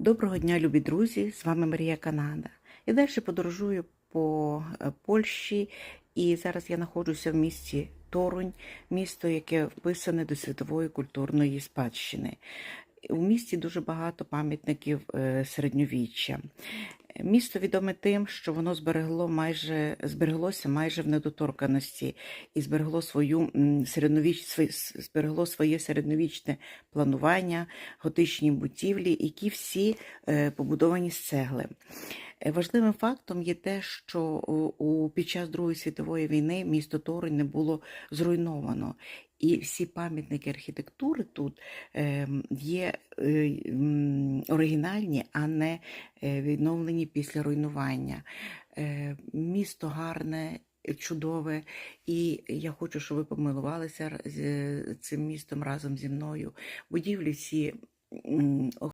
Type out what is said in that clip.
Доброго дня, любі друзі! З вами Марія Канада. Я далі подорожую по е, Польщі, і зараз я знаходжуся в місті Торунь, місто, яке вписане до світової культурної спадщини. У місті дуже багато пам'ятників е, середньовіччя. Місто відоме тим, що воно зберегло майже збереглося майже в недоторканості і зберегло свою середньовіч, зберегло своє середньовічне планування, готичні будівлі, які всі е, побудовані з цегли. Е, Важливим фактом є те, що у, під час Другої світової війни місто Торунь не було зруйновано. І всі пам'ятники архітектури тут е, є е, оригінальні, а не е, відновлені після руйнування. Е, Місто гарне. Чудове, і я хочу, щоб ви помилувалися з цим містом разом зі мною. Будівлі всі